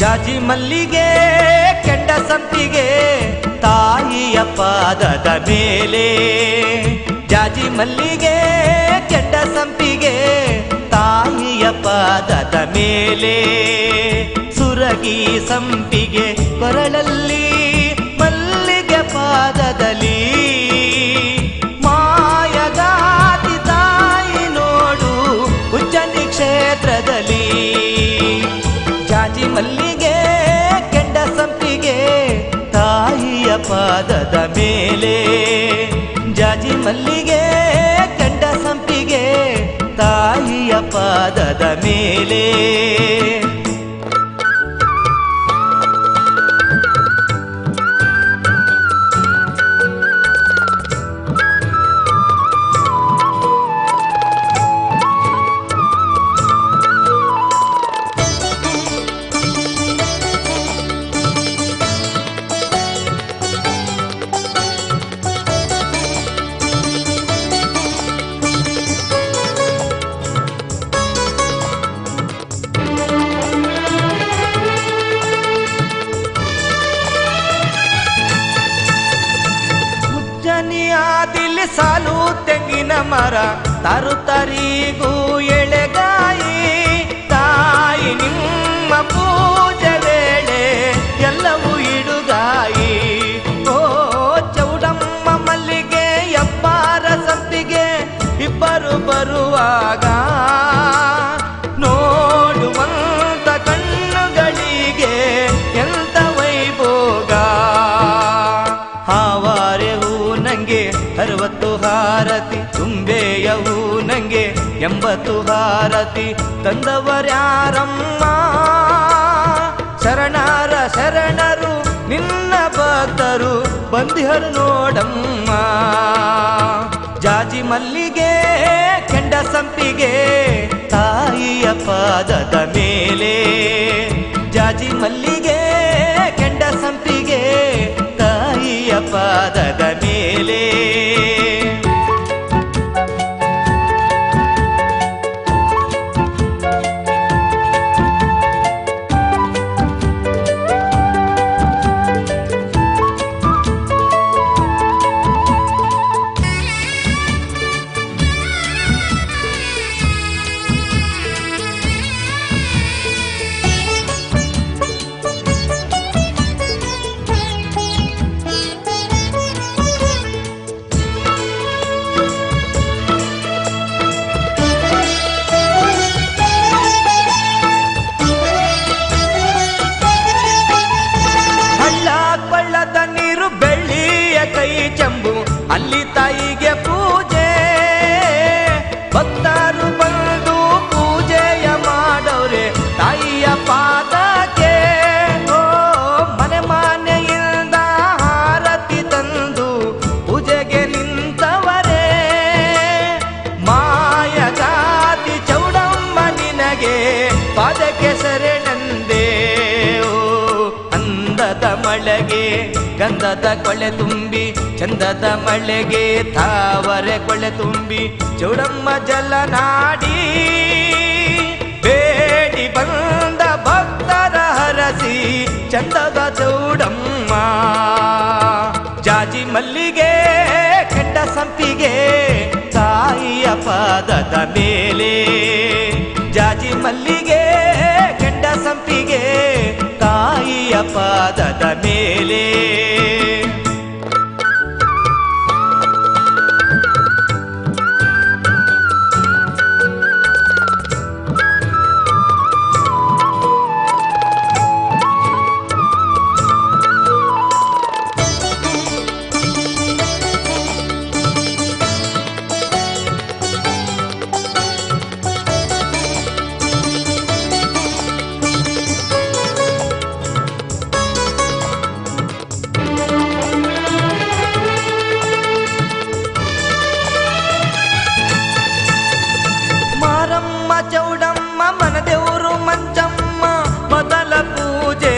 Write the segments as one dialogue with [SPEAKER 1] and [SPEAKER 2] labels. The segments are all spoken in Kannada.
[SPEAKER 1] ಜಾಜಿ ಮಲ್ಲಿಗೆ, ಕೆಂಡ ಸಂಪಿಗೆ, ತಾಯಿಯ ಪಾದದ ಮೇಲೆ. ಜಾಜಿ ಮಲ್ಲಿಗೆ, ಕೆಂಡ ಸಂಪಿಗೆ, ತಾಯಿಯ ಪಾದದ ಮೇಲೆ. ಸುರಗಿ ಸಂಪಿಗೆ ಕೊರಳಲ್ಲಿ, ಮಲ್ಲಿಗೆ ಪಾದದಲ್ಲಿ. ಮಾಯಗಾತಿ ತಾಯಿ ನೋಡು ಉಜ್ಜನಿ ಕ್ಷೇತ್ರದಲ್ಲಿ. ಜಾಜಿ ಮಲ್ಲಿಗೆ ಪಾದದ ಮೇಲೆ ಜಾಜಿ ಮಲ್ಲಿಗೆ ಕಂಡ ಸಂಪಿಗೆ ತಾಯಿಯ ಪಾದದ ಮೇಲೆ ಮರ ತರುತ್ತರಿಗೂ ಎಳೆಗಾಯಿ. ತಾಯಿ, ನಿಮ್ಮ ಪೂಜೆ ವೇಳೆ ಎಲ್ಲವೂ ಇಡುಗಾಯಿ. ಓ, ಚೌಡಮ್ಮ ಮಲ್ಲಿಗೆ ಎಪ್ಪಾರ ಸಂಪಿಗೆ ಇಬ್ಬರು ಬರುವಾಗ ಎಂಬತ್ತು ಭಾರತಿ ತಂದವರ್ಯಾರಮ್ಮ. ಶರಣಾರ ಶರಣರು ನಿನ್ನ ಭಕ್ತರು ಬಂದಿಹರು ನೋಡಮ್ಮ. ಜಾಜಿ ಮಲ್ಲಿಗೆ, ಕೆಂಡ ಸಂಪಿಗೆ, ತಾಯಿಯ ಪಾದದ ಮೇಲೆ. ಜಾಜಿ ಮಲ್ಲಿಗೆ, ಕೆಂಡ ಸಂಪಿಗೆ, ತಾಯಿಯ ಪಾದದ ಅಂದದ ಮಳೆಗೆ, ಗಂಧದ ಕೊಳೆ ತುಂಬಿ, ಚಂದದ ಮಳೆಗೆ ತಾವರೆ ಕೊಳೆ ತುಂಬಿ, ಚೌಡಮ್ಮ ಜಲನಾಡಿ ಬೇಡಿ ಬಂದ ಭಕ್ತರ ಹರಸಿ, ಚಂದದ ಚೌಡಮ್ಮ. ಜಾಜಿ ಮಲ್ಲಿಗೆ, ಕೆಟ್ಟ ಸಂಪಿಗೆ, ತಾಯಿಯ ಪಾದದ ಮೇಲೆ ಚೌಡಮ್ಮ ಮನದೇವರು ಮಂಚಮ್ಮ ಮೊದಲ ಪೂಜೆ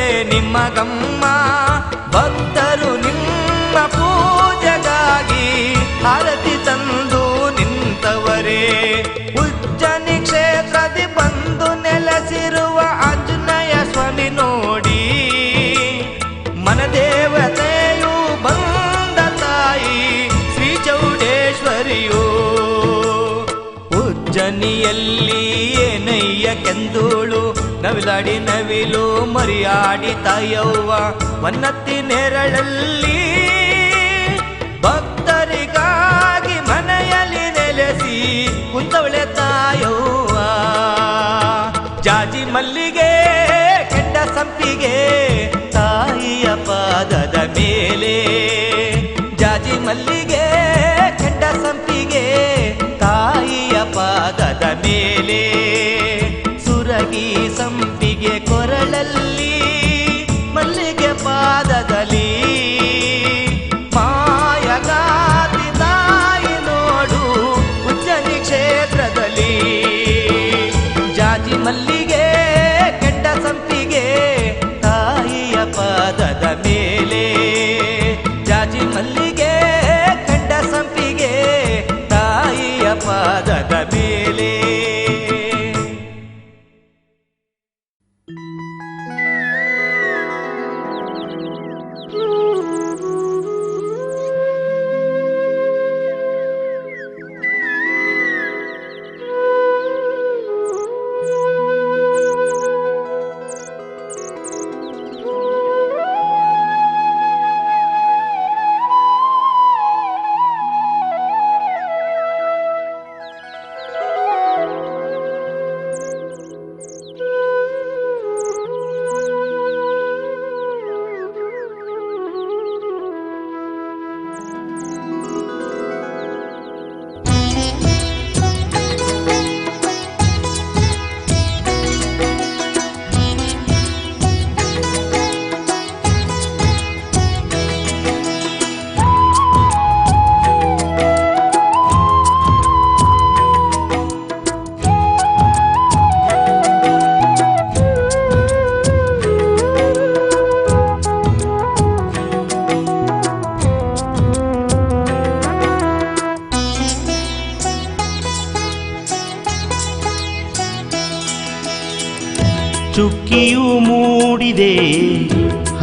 [SPEAKER 1] ನವಿಲಾಡಿ ನವಿಲು ಮರಿಯಾಡಿ ತಾಯವ್ವ, ಮನ್ನತ್ತಿ ನೆರಳಲ್ಲಿ ಭಕ್ತರಿಗಾಗಿ ಮನೆಯಲ್ಲಿ ನೆಲೆಸಿ ಕುಂತವಳೆ ತಾಯವ್ವ. ಜಾಜಿ ಮಲ್ಲಿಗೆ ಕೆಂಡ ಸಂಪಿಗೆ ಕೊರಳಲ್ಲಿ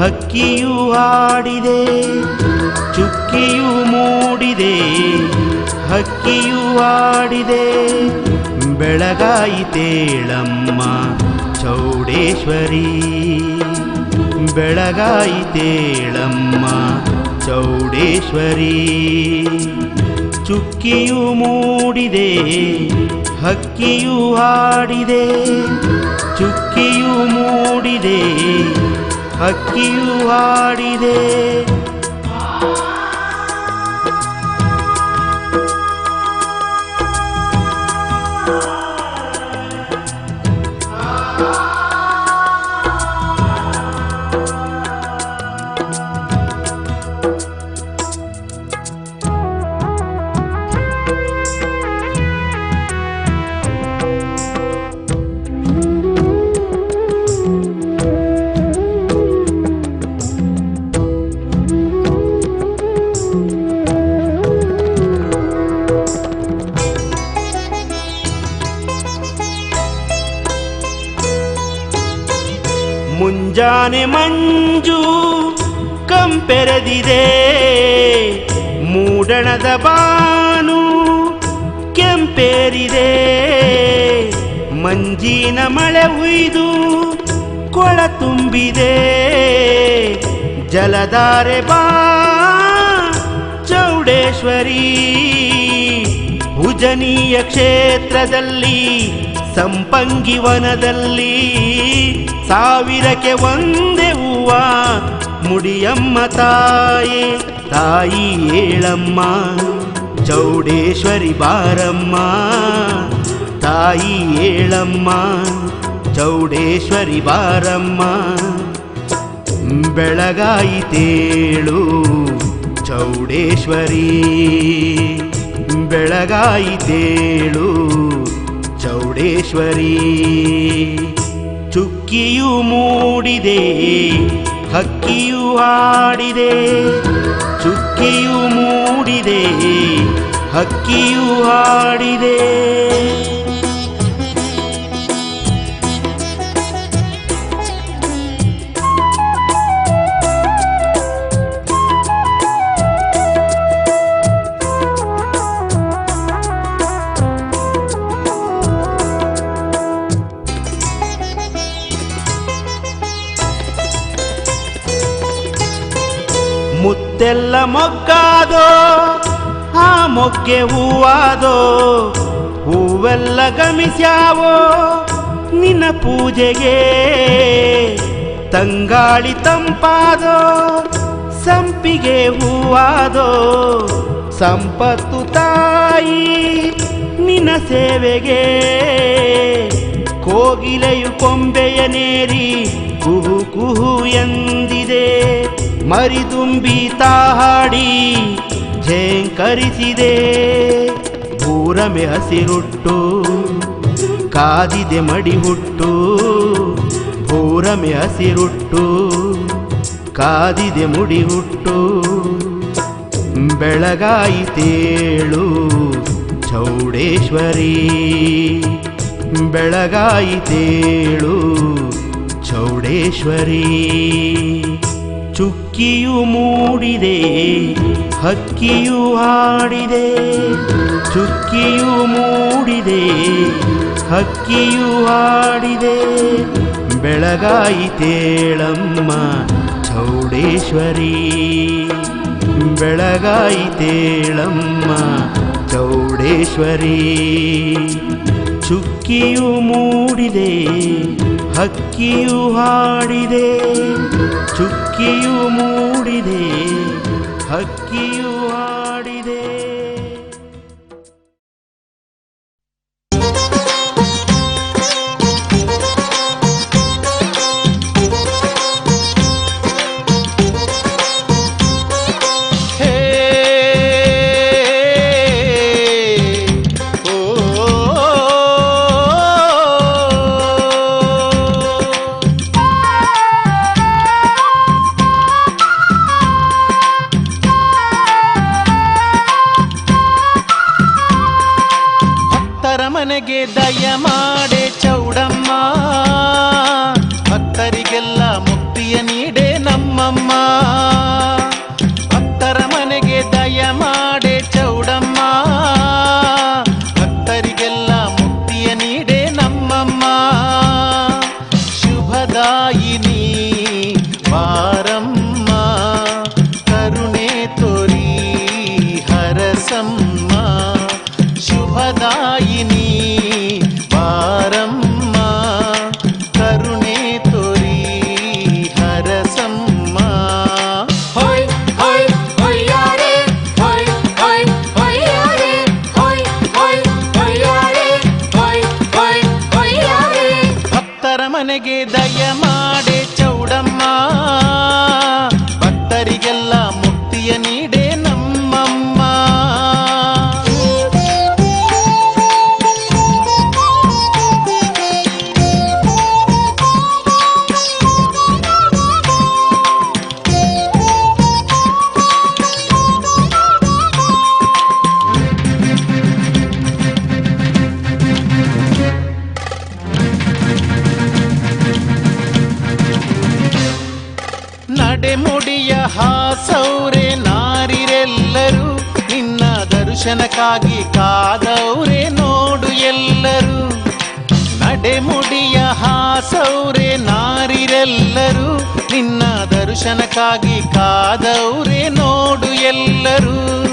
[SPEAKER 2] ಹಕ್ಕಿಯು ಆಡಿದೆ ಚುಕ್ಕಿಯು ಮೂಡಿದೆ, ಹಕ್ಕಿಯು ಆಡಿದೆ ಬೆಳಗಾಯಿತೇಳಮ್ಮ ಚೌಡೇಶ್ವರಿ ಬೆಳಗಾಯಿತೇಳಮ್ಮ ಚೌಡೇಶ್ವರಿ. ಚುಕ್ಕಿಯು ಮೂಡಿದೆ, ಹಕ್ಕಿಯು ಆಡಿದೆ ಚುಕ್ಕಿಯು ಮೂಡಿದೆ ಹಕ್ಕಿಯು ಹಾಡಿದೆ. ಕಂಪೆರೆದಿದೆ ಮೂಡಣದ ಬಾನು ಕೆಂಪೇರಿದೆ. ಮಂಜಿನ ಮಳೆ ಉಯ್ದು ಕೊಳ ತುಂಬಿದೆ. ಜಲಧಾರೆ ಬಾ ಚೌಡೇಶ್ವರಿ. ಉಜನೀಯ ಕ್ಷೇತ್ರದಲ್ಲಿ, ಸಂಪಂಗಿ ವನದಲ್ಲಿ ಸಾವಿರಕ್ಕೆ ಒಂದೇ ಹೂವ ಮುಡಿಯಮ್ಮ ತಾಯೇ ತಾಯಿ ಏಳಮ್ಮ ಚೌಡೇಶ್ವರಿ ಬಾರಮ್ಮ ತಾಯಿ ಏಳಮ್ಮ ಚೌಡೇಶ್ವರಿ ಬಾರಮ್ಮ ಬೆಳಗಾಯಿತೇಳು ಚೌಡೇಶ್ವರಿ ಬೆಳಗಾಯಿತೇಳು ಚೌಡೇಶ್ವರಿ ಚುಕ್ಕಿಯು ಮೂಡಿದೆ ಹಕ್ಕಿಯು ಹಾಡಿದೆ ಚುಕ್ಕಿಯು ಮೂಡಿದೆ ಹಕ್ಕಿಯು ಹಾಡಿದೆ ಮೊಗ್ಗಾದೋ, ಆ ಮೊಗ್ಗೆ ಹೂವಾದೋ, ಹೂವೆಲ್ಲ ಗಮಿಸ್ಯಾವೋ ನಿನ್ನ ಪೂಜೆಗೆ. ತಂಗಾಳಿ ತಂಪಾದೋ, ಸಂಪಿಗೆ ಹೂವಾದೋ, ಸಂಪತ್ತು ತಾಯಿ ನಿನ್ನ ಸೇವೆಗೆ. ಕೋಗಿಲೆಯು ಕೊಂಬೆಯ ನೇರಿ ಕುಹು ಕುಹು ಎಂದಿದೆ. ಮರಿದುಂಬಿ ತಾಹಾಡಿ ಝೇಂಕರಿಸಿದೆ. ಭೂರಮೆ ಹಸಿರುಟ್ಟು ಕಾದಿದೆ ಮಡಿ ಹುಟ್ಟು ಭೂರಮೆ ಹಸಿರುಟ್ಟು ಕಾದಿದೆ ಮುಡಿ ಹುಟ್ಟು ಬೆಳಗಾಯಿತೇಳು ಚೌಡೇಶ್ವರಿ. ಬೆಳಗಾಯಿತೇಳು ಚೌಡೇಶ್ವರಿ. ಚುಕ್ಕಿಯು ಮೂಡಿದೆ, ಹಕ್ಕಿಯು ಹಾಡಿದೆ. ಚುಕ್ಕಿಯು ಮೂಡಿದೆ, ಹಕ್ಕಿಯು ಹಾಡಿದೆ. ಬೆಳಗಾಯಿತೇಳಮ್ಮ ಚೌಡೇಶ್ವರಿ ಬೆಳಗಾಯಿತೇಳಮ್ಮ ಚೌಡೇಶ್ವರಿ. ಚುಕ್ಕಿಯು ಮೂಡಿದೆ, ಹಕ್ಕಿಯು ಹಾಡಿದೆ. ಚುಕ್ಕಿಯು ಮೂಡಿದೆ ಹಕ್ಕಿಯು ಹಾಡಿದೆ
[SPEAKER 3] ಮನೆಗೆ ದಯ ಮಾಡೆ ಚೌಡಮ್ಮ ಭಕ್ತರಿಗೆಲ್ಲ ಮುಕ್ತಿಯ ನೀಡೆ ನಮ್ಮಮ್ಮ. ದರ್ಶನಕ್ಕಾಗಿ ಕಾದವ್ರೆ ನೋಡು ಎಲ್ಲರೂ. ನಡೆಮುಡಿಯ ಹಾಸೌರೆ ನಾರಿರೆಲ್ಲರೂ. ನಿನ್ನ ದರ್ಶನಕ್ಕಾಗಿ ಕಾದವ್ರೆ ನೋಡು ಎಲ್ಲರೂ.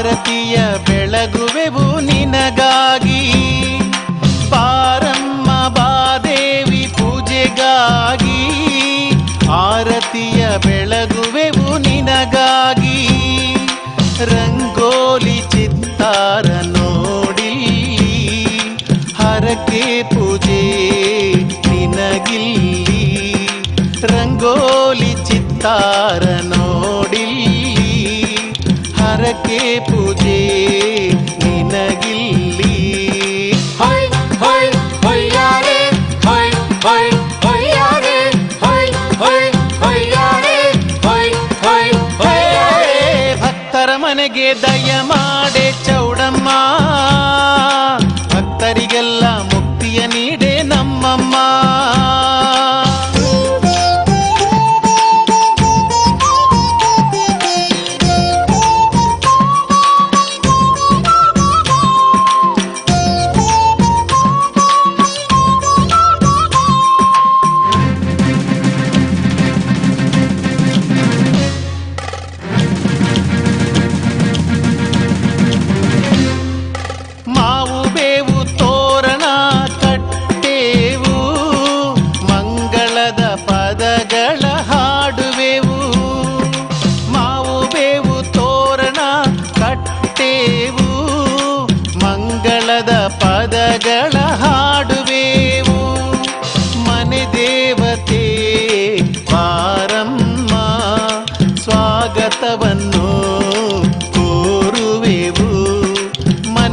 [SPEAKER 3] ಭಾರತೀಯ ಬೆಳಗುವೆವು ನೀ ಪೂಜೆ ನಿನಗಿಲ್ಲಿ.
[SPEAKER 4] ಹೊಯ್ ಹೊಯ್ ಹೊಯ್ಯಾರೆ ಹೊಯ್ ಹೊಯ್ ಹೊಯ್ಯಾರೆ ಹೊಯ್ ಹೊಯ್ ಹೊಯ್ಯಾರೆ ಹೊಯ್ ಹೊಯ್ ಹೊಯ್ಯಾರೆ
[SPEAKER 3] ಭಕ್ತರ ಮನೆಗೆ ದಯ ಮಾಡೆ ಚೌಡಮ್ಮ.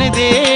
[SPEAKER 3] दे